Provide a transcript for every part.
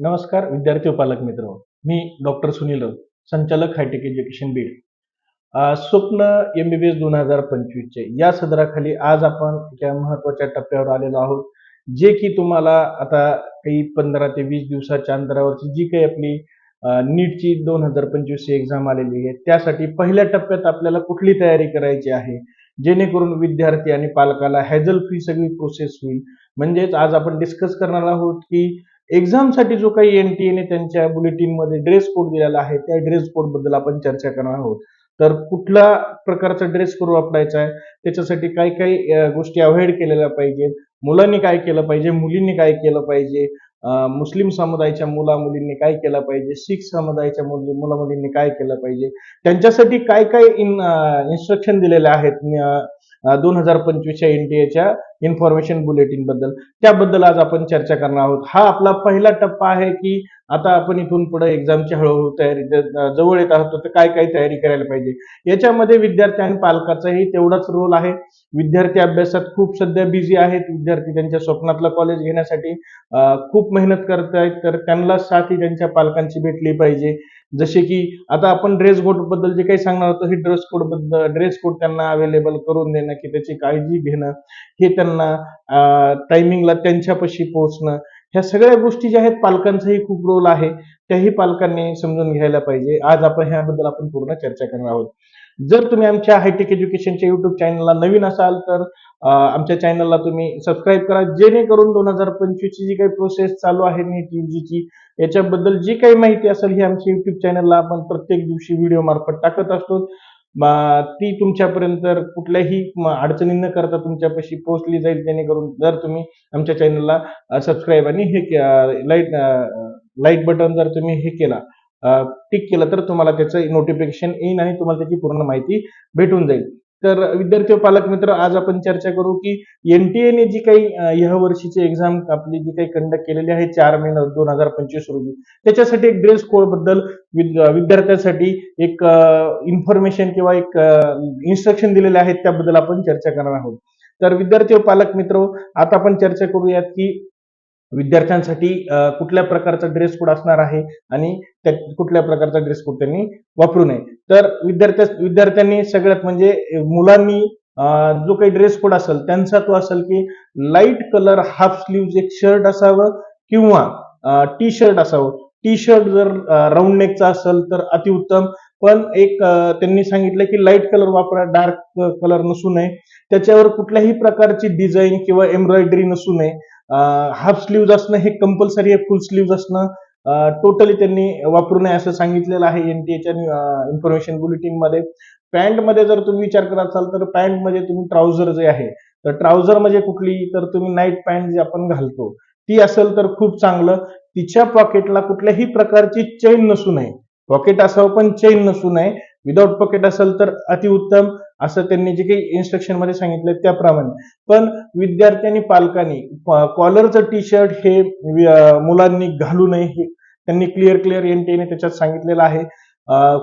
नमस्कार विद्यार्थी उपालक पालक मित्र. मी डॉक्टर सुनील राऊत संचालक हायटेक एज्युकेशन बीड. स्वप्न एम बी बी एस दोन हजार पंचवीसचे या सदराखाली आज आपण एका महत्त्वाच्या टप्प्यावर आलेलो आहोत जे की तुम्हाला आता काही पंधरा ते वीस दिवसाच्या अंतरावरची जी काही आपली नीटची दोन हजार पंचवीसची एक्झाम आलेली आहे त्यासाठी पहिल्या टप्प्यात आपल्याला कुठली तयारी करायची आहे जेणेकरून विद्यार्थी आणि पालकाला हॅझल फ्री सगळी प्रोसेस होईल. म्हणजेच आज आपण डिस्कस करणार आहोत की एक्झामसाठी जो काही एन टी एने त्यांच्या बुलेटिनमध्ये ड्रेस कोड दिलेला आहे त्या ड्रेस कोडबद्दल आपण चर्चा करणार आहोत. तर कुठल्या प्रकारचा ड्रेस कोड वापरायचा आहे त्याच्यासाठी काय काय गोष्टी अवॉइड केलेल्या पाहिजेत. मुलांनी काय केलं पाहिजे मुलींनी काय केलं पाहिजे मुस्लिम समुदायाच्या मुला मुलींनी काय केलं पाहिजे? शीख समुदायाच्या मुली मुला मुलींनी काय केलं पाहिजे? त्यांच्यासाठी काय काय इन इन्स्ट्रक्शन दिलेले आहेत दोन हजार पंचवीसच्या एनटीएच्या इन्फॉर्मेशन बुलेटिनबद्दल. त्याबद्दल आज आपण चर्चा करणार आहोत. हा आपला पहिला टप्पा आहे की आता आपण इथून पुढे एक्झामची हळूहळू तयारी जवळ येत आहोत तर काय काय तयारी करायला पाहिजे? याच्यामध्ये विद्यार्थी आणि पालकाचाही तेवढाच रोल आहे. विद्यार्थी अभ्यासात खूप सध्या बिझी आहेत. विद्यार्थी त्यांच्या स्वप्नातलं कॉलेज घेण्यासाठी खूप खूप मेहनत करत आहेत तर त्यांना साथ ही त्यांच्या पालकांची भेटली पाहिजे. जसे की आता आपण ड्रेस कोडबद्दल जे काही सांगणार होतो हे ड्रेस कोडबद्दल ड्रेस कोड त्यांना अवेलेबल करून देणं की त्याची काळजी घेणं हे त्यांना टायमिंगला त्यांच्यापाशी पोहोचणं ह्या सगळ्या गोष्टी ज्या आहेत पालकांचाही खूप रोल आहे. त्याही पालकांनी समजून घ्यायला पाहिजे. आज आपण ह्याबद्दल आपण पूर्ण चर्चा करणार आहोत. जर तुम्ही आमच्या हायटेक एज्युकेशनच्या युट्यूब चॅनलला नवीन असाल तर आमच्या चॅनलला तुम्ही सबस्क्राईब करा. जेणेकरून दोन हजार पंचवीसची जी काही प्रोसेस चालू आहे नीट यूजीची याच्याबद्दल जी काही माहिती असेल ही आमच्या युट्यूब चॅनलला आपण प्रत्येक दिवशी व्हिडिओ मार्फत टाकत असतो. ती तुमच्यापर्यंत कुठल्याही अडचणी न करता तुमच्यापाशी पोहोचली जाईल जेणेकरून जर तुम्ही आमच्या चॅनलला सबस्क्राईब आणि हे लाइट लाईक बटन जर तुम्ही हे केला टिक केलं तर तुम्हाला त्याचं नोटिफिकेशन येईल आणि तुम्हाला त्याची पूर्ण माहिती भेटून जाईल. तर विद्यार्थी पालक मित्र आज आपण चर्चा करू की एनटीएने जी काही अं, ह्या वर्षीची एक्झाम आपली जी काही कंडक्ट केलेली आहे चार मे दोन हजार पंचवीस रोजी त्याच्यासाठी एक ड्रेस कोडबद्दल विद- विद्यार्थ्यांसाठी एक इन्फॉर्मेशन किंवा एक इन्स्ट्रक्शन दिलेले आहेत त्याबद्दल आपण चर्चा करणार आहोत. तर विद्यार्थी पालक मित्र आता आपण चर्चा करूयात की विद्यार्थ्यांसाठी कुठल्या प्रकारचा ड्रेस कोड असणार आहे आणि त्या कुठल्या प्रकारचा ड्रेस कोड त्यांनी वापरू नये. तर विद्यार्थ्या विद्यार्थ्यांनी सगळ्यात म्हणजे मुलांनी जो काही ड्रेस कोड असेल त्यांचा तो असेल की लाइट कलर हाफ स्लीव्ह एक शर्ट असावं किंवा टी शर्ट असावं. टी शर्ट जर राऊंड नेकचा असेल तर अतिउत्तम. पण एक त्यांनी सांगितलं की लाइट कलर वापरा डार्क कलर नसू नये. त्याच्यावर कुठल्याही प्रकारची डिझाईन किंवा एम्ब्रॉयडरी नसू नये. हाफ स्लीव्ज असणं हे कंपल्सरी आहे फुल स्लीव्ज असणं. टोटली त्यांनी वापरू नये असं सांगितलेलं आहे एनटीएच्या इन्फॉर्मेशन बुलेटिनमध्ये. पॅन्टमध्ये जर तुम्ही विचार करत असाल तर पॅन्टमध्ये तुम्ही ट्राउझर जे आहे तर ट्राउझर म्हणजे कुठली? तर तुम्ही नाईट पॅन्ट जी आपण घालतो ती असेल तर खूप चांगलं. तिच्या पॉकेटला कुठल्याही प्रकारची चेन नसू नये. पॉकेट असावं पण चेन नसू नये. विदाऊट पॉकेट असेल तर अतिउत्तम असं त्यांनी जे काही इन्स्ट्रक्शनमध्ये सांगितलं त्याप्रमाणे. पण विद्यार्थ्यांनी पालकांनी कॉलरचं टी शर्ट हे मुलांनी घालू नये हे त्यांनी क्लिअर क्लिअर एनटीने त्याच्यात सांगितलेलं आहे.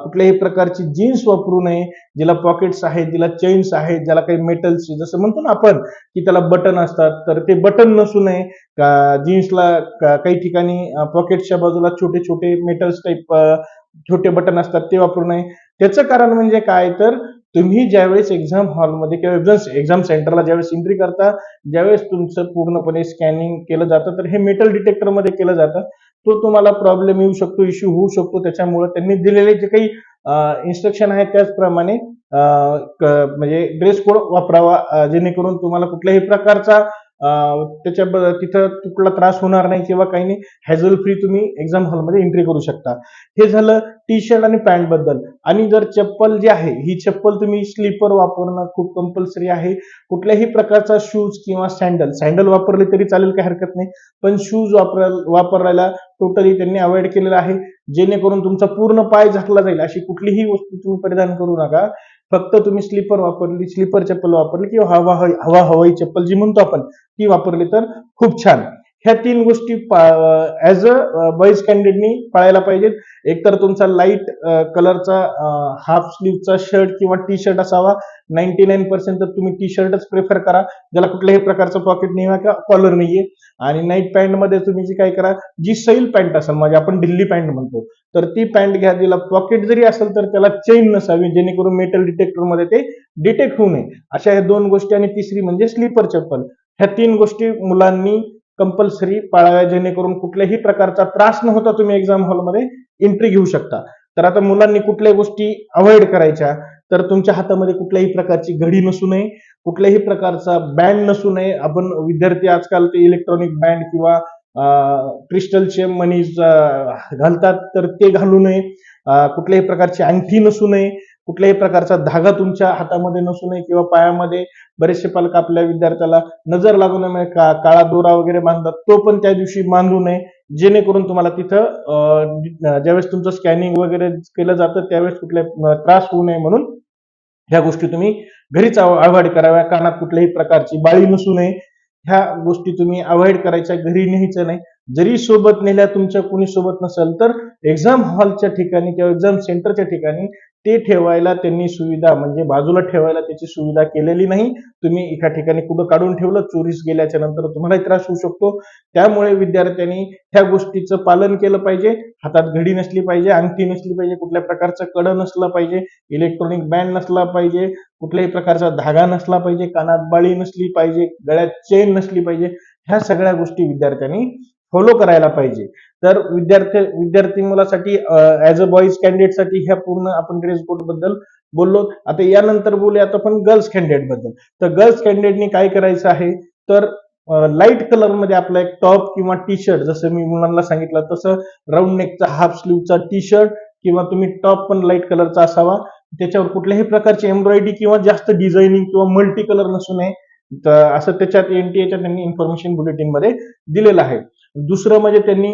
कुठल्याही प्रकारची जीन्स वापरू नये जिला पॉकेट्स आहेत जिला चेन्स आहेत ज्याला काही मेटल्स जसं म्हणतो ना आपण की त्याला बटन असतात तर ते बटन नसू नये. का जीन्सला काही ठिकाणी पॉकेटच्या बाजूला छोटे छोटे मेटल्स टाईप छोटे बटन असतात ते वापरू नये. त्याचं कारण म्हणजे काय? तर तुम्ही ज्यावेळेस एक्झाम हॉलमध्ये किंवा एक्झाम एक्झाम सेंटरला ज्यावेळेस एंट्री करता ज्यावेळेस तुमचं पूर्णपणे स्कॅनिंग केलं जातं तर हे मेटल डिटेक्टरमध्ये केलं जातं. तो तुम्हाला प्रॉब्लेम येऊ शकतो इश्यू होऊ शकतो. त्याच्यामुळे त्यांनी दिलेले जे काही इन्स्ट्रक्शन आहे त्याचप्रमाणे म्हणजे ड्रेस कोड वापरावा जेणेकरून तुम्हाला कुठल्याही प्रकारचा त्याच्या तिथं कुठला त्रास होणार नाही किंवा काही नाही हॅझल फ्री तुम्ही एक्झाम हॉलमध्ये एंट्री करू शकता. हे झालं टी शर्ट आणि पॅन्टबद्दल. आणि जर चप्पल जी आहे ही चप्पल तुम्ही स्लीपर वापरणं खूप कंपल्सरी आहे. कुठल्याही प्रकारचा शूज किंवा सँडल सँडल वापरले तरी चालेल काही हरकत नाही. पण शूज वापर वापरायला टोटली त्यांनी अवॉइड केलेलं आहे. जेणेकरून तुमचा पूर्ण पाय झाकला जाईल अशी कुठलीही वस्तू तुम्ही परिधान करू नका. फक्त तुम्ही स्लीपर वापरली स्लीपर चप्पल वापरली किंवा हवा हवा हवाई चप्पल जी म्हणतो आपण ती वापरली तर खूप छान. ह्या तीन गोष्टी ऍज अ बॉईज कॅन्डिडेटनी पाळायला पाहिजेत. एकतर तुमचा लाइट कलरचा हाफ स्लीवचा शर्ट किंवा टी शर्ट असावा. नाईन्टी नाईन पर्सेंट तर तुम्ही टी शर्टच प्रेफर करा. ज्याला कुठल्याही प्रकारचं पॉकेट नाही किंवा कॉलर नाहीये आणि नाईट पॅन्टमध्ये तुम्ही जी काय करा जी सैल पॅन्ट असेल म्हणजे आपण दिल्ली पॅन्ट म्हणतो तर ती पॅन्ट घ्या. तिला पॉकेट जरी असेल तर त्याला चेन नसावी जेणेकरून मेटल डिटेक्टरमध्ये ते डिटेक्ट होऊ नये. अशा ह्या दोन गोष्टी आणि तिसरी म्हणजे स्लीपर चप्पल. ह्या तीन गोष्टी मुलांनी कंपल्सरी पाळाव्या जेणेकरून कुठल्याही प्रकारचा त्रास न होता तुम्ही एक्झाम हॉलमध्ये एंट्री घेऊ शकता. तर आता मुलांनी कुठल्याही गोष्टी अवॉइड करायच्या तर तुमच्या हातामध्ये कुठल्याही प्रकारची घडी नसू नये कुठल्याही प्रकारचा बँड नसू नये. आपण विद्यार्थी आजकाल ते इलेक्ट्रॉनिक बँड किंवा क्रिस्टलचे मनीज घालतात तर ते घालू नये. कुठल्याही प्रकारची अंगठी नसू नये. कुठल्याही प्रकारचा धागा तुमच्या हातामध्ये नसू नये किंवा पायामध्ये बरेचसे पालक आपल्या विद्यार्थ्याला नजर लागू नये का काळा दोरा वगैरे बांधतात तो पण त्या दिवशी बांधू नये. जेणेकरून तुम्हाला तिथं ज्यावेळेस तुमचं स्कॅनिंग वगैरे केलं जातं त्यावेळेस कुठल्या त्रास होऊ नये म्हणून ह्या गोष्टी तुम्ही घरीच अवॉइड कराव्या. कानात कुठल्याही प्रकारची बाळी नसू नये. ह्या गोष्टी तुम्ही अवॉइड करायच्या घरी न्यायचं नाही. जरी सोबत नेल्या तुमच्या कोणी सोबत नसेल तर एक्झाम हॉलच्या ठिकाणी किंवा एक्झाम सेंटरच्या ठिकाणी ते ठेवायला त्यांनी सुविधा म्हणजे बाजूला ठेवायला त्याची सुविधा केलेली नाही. तुम्ही एका ठिकाणी कुठं काढून ठेवलं चोरीस गेल्याच्यानंतर तुम्हालाही त्रास होऊ शकतो. त्यामुळे विद्यार्थ्यांनी ह्या गोष्टीचं पालन केलं पाहिजे. हातात घडी नसली पाहिजे अंगठी नसली पाहिजे कुठल्या प्रकारचं कडं नसलं पाहिजे इलेक्ट्रॉनिक बँड नसला पाहिजे कुठल्याही प्रकारचा धागा नसला पाहिजे कानात बाळी नसली पाहिजे गळ्यात चेन नसली पाहिजे ह्या सगळ्या गोष्टी विद्यार्थ्यांनी फॉलो करायला पाहिजे. तर विद्यार्थी विद्यार्थी मुलासाठी ऍज अ बॉईज कॅन्डिडेटसाठी ह्या पूर्ण आपण ड्रेस कोडबद्दल बोललो. आता यानंतर बोलूयात आपण गर्ल्स कॅन्डिडेटबद्दल. तर गर्ल्स कॅन्डिडेटनी काय करायचं आहे? तर लाइट कलरमध्ये आपला एक टॉप किंवा टी शर्ट जसं मी मुलांना सांगितलं तसं राऊंड नेकचा हाफ स्लीवचा टी शर्ट किंवा तुम्ही टॉप पण लाइट कलरचा असावा. त्याच्यावर कुठल्याही प्रकारची एम्ब्रॉयडरी किंवा जास्त डिझायनिंग किंवा मल्टी कलर नसू नये. तर असं त्याच्यात एनटीएच्या त्यांनी इन्फॉर्मेशन बुलेटिनमध्ये दिलेलं आहे. दुसरं म्हणजे त्यांनी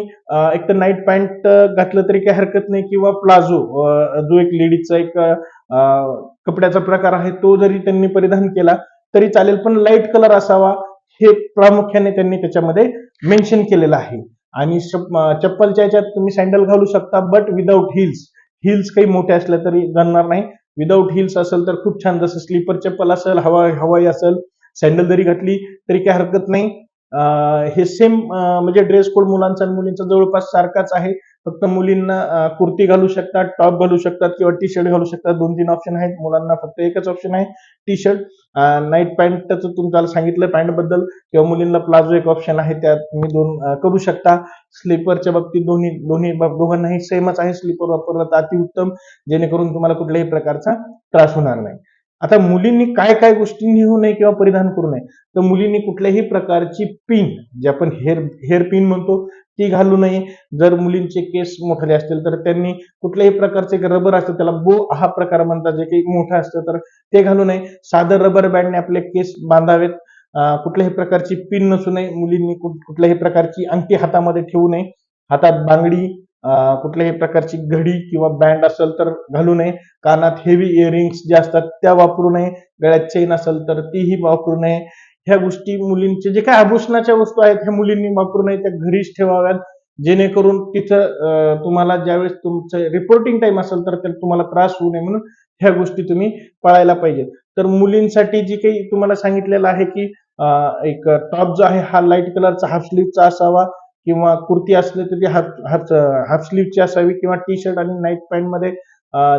एक तर नाईट पॅन्ट घातलं तरी काही हरकत नाही किंवा प्लाझो जो एक लेडीजचा एक कपड्याचा प्रकार आहे तो जरी त्यांनी परिधान केला तरी चालेल पण लाइट कलर असावा हे प्रामुख्याने त्यांनी त्याच्यामध्ये मेन्शन केलेलं आहे. आणि चप्पलच्या याच्यात तुम्ही सँडल घालू शकता बट विदाऊट हिल्स हिल्स काही मोठ्या असल्या तरी जाणार नाही. विदाऊट हिल्स असेल तर खूप छान जसं स्लीपर चप्पल असेल हवा हवाई असेल सँडल जरी घातली तरी काही हरकत नाही. हे सेम म्हणजे ड्रेस कोड मुलांचा आणि मुलींचा जवळपास सारखाच आहे. फक्त मुलींना कुर्ती घालू शकतात टॉप घालू शकतात किंवा टी शर्ट घालू शकतात. दोन तीन ऑप्शन आहेत. मुलांना फक्त एकच ऑप्शन आहे टी शर्ट नाईट पॅन्टचं तुम्हाला सांगितलं पॅन्टबद्दल. किंवा मुलींना प्लाझो एक ऑप्शन आहे त्यात तुम्ही दोन करू शकता. स्लीपरच्या बाबतीत दोन्ही दोन्ही दोघांनाही सेमच आहे. स्लीपर वापरला तर अतिउत्तम. जेणेकरून तुम्हाला कुठल्याही प्रकारचा त्रास होणार नाही. आता मुलींनी काय काय गोष्टी नेऊ नये किंवा परिधान करू नये तर मुलींनी कुठल्याही प्रकारची पिन जे आपण हेअर हेअर पिन म्हणतो ती घालू नये. जर मुलींचे केस मोठे असतील तर त्यांनी कुठल्याही प्रकारचे रबर असतं त्याला बो हा प्रकार म्हणतात. जे काही मोठं असतं तर ते घालू नये. साधं रबर बँडने आपले केस बांधावेत. कुठल्याही प्रकारची पिन नसू नये. मुलींनी कुठ- कुठल्याही प्रकारची अंगठी हातामध्ये ठेवू नये. हातात बांगडी कुठल्याही प्रकारची घडी किंवा बँड असेल तर घालू नये. कानात हेवी इयरिंग्स ज्या असतात त्या वापरू नये. गळ्यात चेन असेल तर तीही वापरू नये. ह्या गोष्टी मुलींचे जे काही आभूषणाच्या वस्तू आहेत ह्या मुलींनी वापरू नये. त्या घरीच ठेवाव्यात. जेणेकरून तिथं तुम्हाला ज्यावेळेस तुमचं रिपोर्टिंग टाइम असेल तर त्याला तुम्हाला त्रास होऊ नये म्हणून ह्या गोष्टी तुम्ही पाळायला पाहिजेत. तर मुलींसाठी जी काही तुम्हाला सांगितलेलं आहे की एक टॉप जो आहे हा लाइट कलरचा हाफ स्लीवचा असावा. किंवा कुर्ती असली तर ती हाफ हाफ हाफ स्लीवची असावी किंवा टी शर्ट आणि नाईट पॅन्टमध्ये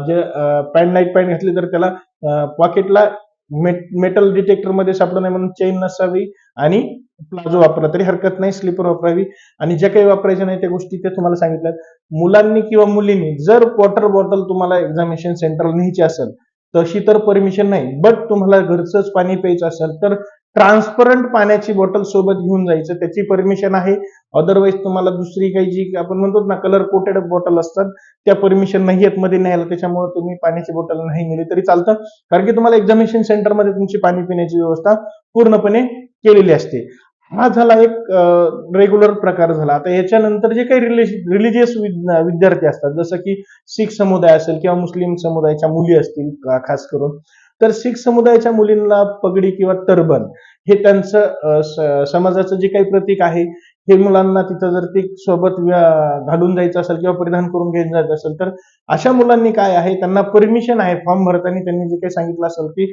जे पॅन्ट नाईट पॅन्ट घातली तर त्याला पॉकेटला मेटल डिटेक्टरमध्ये सापडू नये म्हणून चेन नसावी आणि प्लाझो वापरला तरी हरकत नाही स्लीपर वापरावी. आणि ज्या काही वापरायच्या नाही त्या गोष्टी ते तुम्हाला सांगितल्यात. मुलांनी किंवा मुलींनी जर वॉटर बॉटल तुम्हाला एक्झामिनेशन सेंटर न्यायची असेल तशी तर परमिशन नाही. बट तुम्हाला घरचंच पाणी प्यायचं असेल तर ट्रान्सपरंट पाण्याची बॉटल सोबत घेऊन जायचं त्याची परमिशन आहे. अदरवाईज तुम्हाला दुसरी काही जी आपण म्हणतो ना कलर कोटेड बॉटल असतात त्या परमिशन नाही आहेत मध्ये न्यायला. त्याच्यामुळे तुम्ही पाण्याची बॉटल नाही नेली तरी चालतं. कारण की तुम्हाला एक्झामिनेशन सेंटरमध्ये तुमची पाणी पिण्याची व्यवस्था पूर्णपणे केलेली असते. हा झाला एक रेग्युलर प्रकार झाला. आता याच्यानंतर जे काही रिलिजियस विद्यार्थी असतात जसं की शीख समुदाय असेल किंवा मुस्लिम समुदायाच्या मुली असतील खास करून तर शीख समुदायाच्या मुलींना पगडी किंवा टर्बन हे त्यांचं समाजाचं जे काही प्रतीक आहे हे मुलांना तिथं जर ते सोबत घालून जायचं असेल किंवा परिधान करून घेऊन जायचं असेल तर अशा मुलांनी काय आहे? त्यांना परमिशन आहे फॉर्म भरताना त्यांनी जे काही सांगितलं असेल की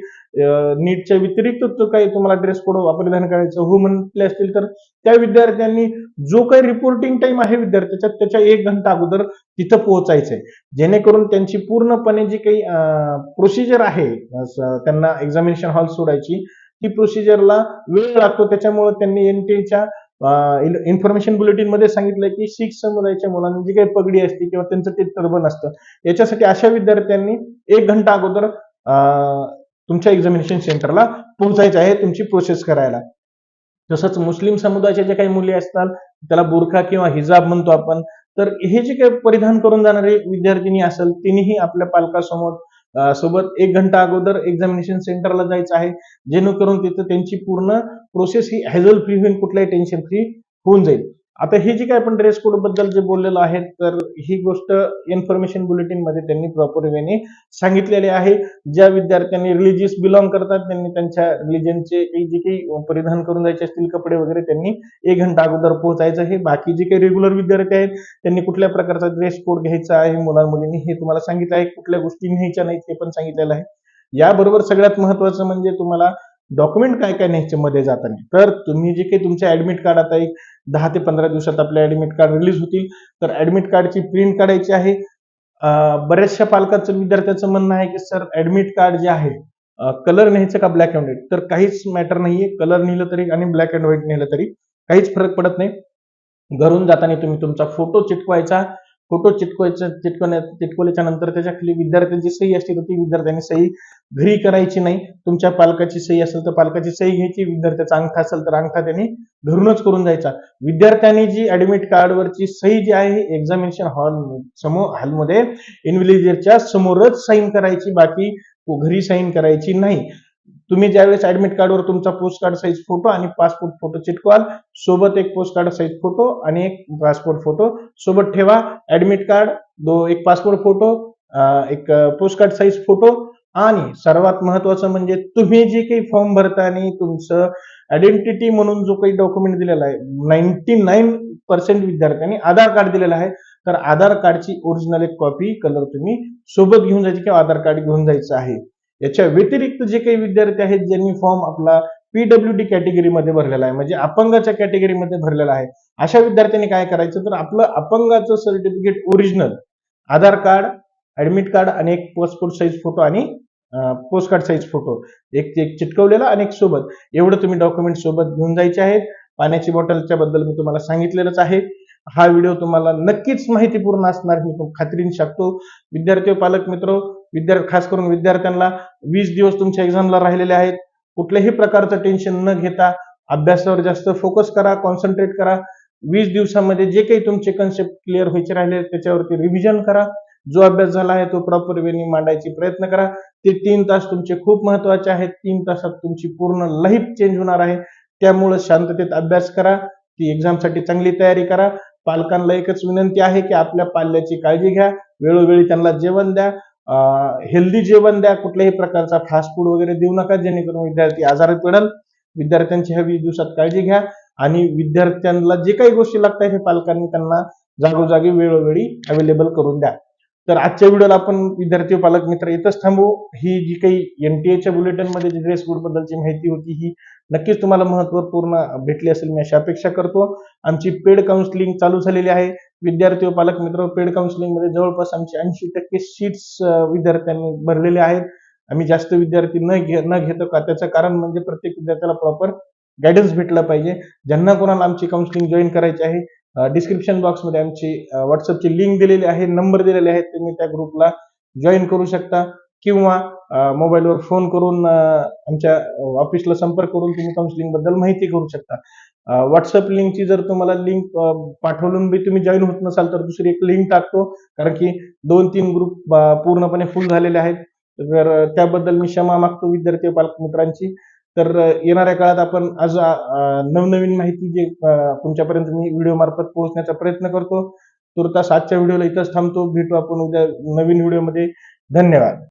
नीटच्या व्यतिरिक्त जो काही तुम्हाला ड्रेस कोड परिधान करायचं हो म्हटले असतील तर त्या विद्यार्थ्यांनी जो काही रिपोर्टिंग टाइम आहे विद्यार्थ्याच्या त्याच्या एक घंटा अगोदर तिथं पोहोचायचंय. जेणेकरून त्यांची पूर्णपणे जी काही प्रोसिजर आहे त्यांना एक्झामिनेशन हॉल सोडायची ती प्रोसिजरला वेळ लागतो. त्याच्यामुळे त्यांनी एनटीच्या इन्फॉर्मेशन बुलेटिनमध्ये सांगितलं की शीख समुदायाच्या मुलांनी जी काही पगडी असते किंवा त्यांचं ते टर्बन असतं याच्यासाठी अशा विद्यार्थ्यांनी एक घंटा अगोदर तुमच्या एक्झामिनेशन सेंटरला पोहोचायचं आहे तुमची प्रोसेस करायला. तसंच मुस्लिम समुदायाच्या ज्या काही मुली असतात त्याला बुरखा किंवा हिजाब म्हणतो आपण तर हे जे काही परिधान करून जाणारे विद्यार्थिनी असेल तिनेही आपल्या पालकासमोर सोबत एक घंटा अगोदर एक्झामिनेशन सेंटरला जायचं आहे. जेणेकरून तिथं त्यांची पूर्ण प्रोसेस ही हॅझल फ्री होईल कुठल्याही टेन्शन फ्री होऊन जाईल. आता हे जे काय आपण ड्रेस कोडबद्दल जे बोललेलं आहे तर ही गोष्ट इन्फॉर्मेशन बुलेटिनमध्ये त्यांनी प्रॉपर वेने सांगितलेली आहे. ज्या विद्यार्थ्यांनी रिलिजियस बिलॉंग करतात त्यांनी त्यांच्या रिलिजनचे काही जे काही परिधान करून जायचे असतील कपडे वगैरे त्यांनी एक घंटा अगोदर पोहोचायचं आहे. बाकी जे काही रेग्युलर विद्यार्थी आहेत त्यांनी कुठल्या प्रकारचा ड्रेस कोड घ्यायचा आहे मुलांमुलींनी हे तुम्हाला सांगितलं आहे. कुठल्या गोष्टी न्यायच्या नाहीत हे पण सांगितलेलं आहे. याबरोबर सगळ्यात महत्वाचं म्हणजे तुम्हाला डॉक्युमेंट काय काय न्यायच्यामध्ये जाताना? तर तुम्ही जे काही तुमचे ऍडमिट कार्ड आता एक दहा ते पंधरा दिवसात आपले ऍडमिट कार्ड रिलीज होतील. तर ऍडमिट कार्डची प्रिंट काढायची आहे. बऱ्याचशा पालकांचं विद्यार्थ्याचं म्हणणं आहे की सर ऍडमिट कार्ड जे आहे कलर न्यायचं का ब्लॅक अँड व्हाईट तर काहीच मॅटर नाहीये. कलर नेलं तरी आणि ब्लॅक अँड व्हाईट नेलं तरी काहीच फरक पडत नाही. घरून जाताना तुम्ही तुमचा फोटो चिटकवायचा. फोटो चिटकवायचा चिटकवण्या चिटकवल्याच्या नंतर त्याच्याखाली विद्यार्थ्यांची सही असते तर ती विद्यार्थ्यांनी सही घरी करायची नाही. तुमच्या पालकाची सही असेल तर पालकाची सही घ्यायची विद्यार्थ्याचा अंगठा असेल तर अंगठा त्यांनी घरूनच करून जायचा विद्यार्थ्यांनी जी ऍडमिट कार्डवरची सही जी आहे एक्झामिनेशन हॉल समोर हॉलमध्ये इन्व्हिलेजरच्या समोरच साईन करायची बाकी घरी साईन करायची नाही. तुम्ही ज्यावेळेस ऍडमिट कार्डवर तुमचा पोस्ट कार्ड साईज फोटो आणि पासपोर्ट फोटो चिटकवाल सोबत एक पोस्ट कार्ड साईज फोटो आणि एक पासपोर्ट फोटो सोबत ठेवा ऍडमिट कार्ड दो एक पासपोर्ट फोटो एक पोस्ट कार्ड साईज फोटो आणि सर्वात महत्वाचं म्हणजे तुम्ही जे काही फॉर्म भरताना तुमचं आयडेंटिटी म्हणून जो काही डॉक्युमेंट दिलेला आहे नाईन्टी नाईन पर्सेंट विद्यार्थ्यांनी आधार कार्ड दिलेलं आहे. तर आधार कार्डची ओरिजिनल एक कॉपी कलर तुम्ही सोबत घेऊन जायची किंवा आधार कार्ड घेऊन जायचं आहे. याच्या व्यतिरिक्त जे काही विद्यार्थी आहेत ज्यांनी फॉर्म आपला पीडब्ल्यू डी कॅटेगरीमध्ये भरलेला आहे म्हणजे अपंगाच्या कॅटेगरीमध्ये भरलेला आहे अशा विद्यार्थ्यांनी काय करायचं? तर आपलं अपंगाचं certificate original Aadhaar card admit card आणि एक पासपोर्ट साईज फोटो आणि पोस्ट कार्ड साईज फोटो एक एक चिटकवलेला आणि एक सोबत. एवढं तुम्ही डॉक्युमेंट सोबत घेऊन जायचे आहेत. पाण्याची बॉटलच्या बद्दल मी तुम्हाला सांगितलेलंच आहे. हा व्हिडिओ तुम्हाला नक्कीच माहितीपूर्ण असणार मी खात्रीने शकतो. विद्यार्थी पालक मित्र विद्यार्थी खास करून विद्यार्थ्यांना वीस दिवस तुमच्या एक्झामला राहिलेले आहेत. कुठल्याही प्रकारचं टेन्शन न घेता अभ्यासावर जास्त फोकस करा कॉन्सन्ट्रेट करा. वीस दिवसामध्ये जे काही तुमचे कन्सेप्ट क्लिअर व्हायचे राहिले त्याच्यावरती रिव्हिजन करा. जो अभ्यास झाला आहे तो प्रॉपर वेनी मांडायची प्रयत्न करा. ते तीन तास तुमचे खूप महत्त्वाचे आहेत. तीन तासात तुमची पूर्ण लाईफ चेंज होणार आहे. त्यामुळे शांततेत अभ्यास करा. ती एक्झामसाठी चांगली तयारी करा. पालकांना एकच विनंती आहे की आपल्या पाल्याची काळजी घ्या. वेळोवेळी त्यांना जेवण द्या. हेल्दी जेवण द्या कुठल्याही प्रकारचा फास्ट फूड वगैरे देऊ नका जेणेकरून विद्यार्थी आजारात पडेल. विद्यार्थ्यांची ह्या वीस दिवसात काळजी घ्या आणि विद्यार्थ्यांना जे काही गोष्टी लागतात हे पालकांनी त्यांना जागोजागी वेळोवेळी अवेलेबल करून द्या. तर आजच्या व्हिडिओला आपण विद्यार्थी पालक मित्र इथंच थांबू. ही जी काही एनटीएच्या बुलेटिनमध्ये जी ड्रेस कोड बद्दलची माहिती होती ही नक्कीच तुम्हाला महत्त्वपूर्ण भेटली असेल मी अशी अपेक्षा करतो. आमची पेड काउन्सिलिंग चालू झालेली आहे. विद्यार्थी व पालक मित्र पेड काउन्सिलिंगमध्ये जवळपास आमची ऐंशी टक्के सीट्स विद्यार्थ्यांनी भरलेले आहेत. आम्ही जास्त विद्यार्थी न घे न घेतो का? त्याचं कारण म्हणजे प्रत्येक विद्यार्थ्याला प्रॉपर गायडन्स भेटलं पाहिजे. ज्यांना कोणाला आमची काउन्सिलिंग जॉईन करायची आहे डिस्क्रिप्शन बॉक्समध्ये आमची व्हॉट्सअपची लिंक दिलेली आहे नंबर दिलेले आहेत तुम्ही त्या ग्रुपला जॉईन करू शकता. किंवा मोबाईलवर फोन करून आमच्या ऑफिसला संपर्क करून तुम्ही काउन्सिलिंगबद्दल माहिती करू शकता. व्हॉट्सअप लिंकची जर तुम्हाला लिंक पाठवून बी तुम्ही जॉईन होत नसाल तर दुसरी एक लिंक टाकतो. कारण की दोन तीन ग्रुप पूर्णपणे फुल झालेले आहेत. तर त्याबद्दल मी क्षमा मागतो विद्यार्थी पालक मित्रांची. तर येणाऱ्या काळात आपण आज नवनवीन माहिती जे तुमच्यापर्यंत मी व्हिडिओ मार्फत पोहोचण्याचा प्रयत्न करतो. तुर्तास आजच्या व्हिडिओला इथंच थांबतो. भेटू आपण उद्या नवीन व्हिडिओमध्ये धन्यवाद.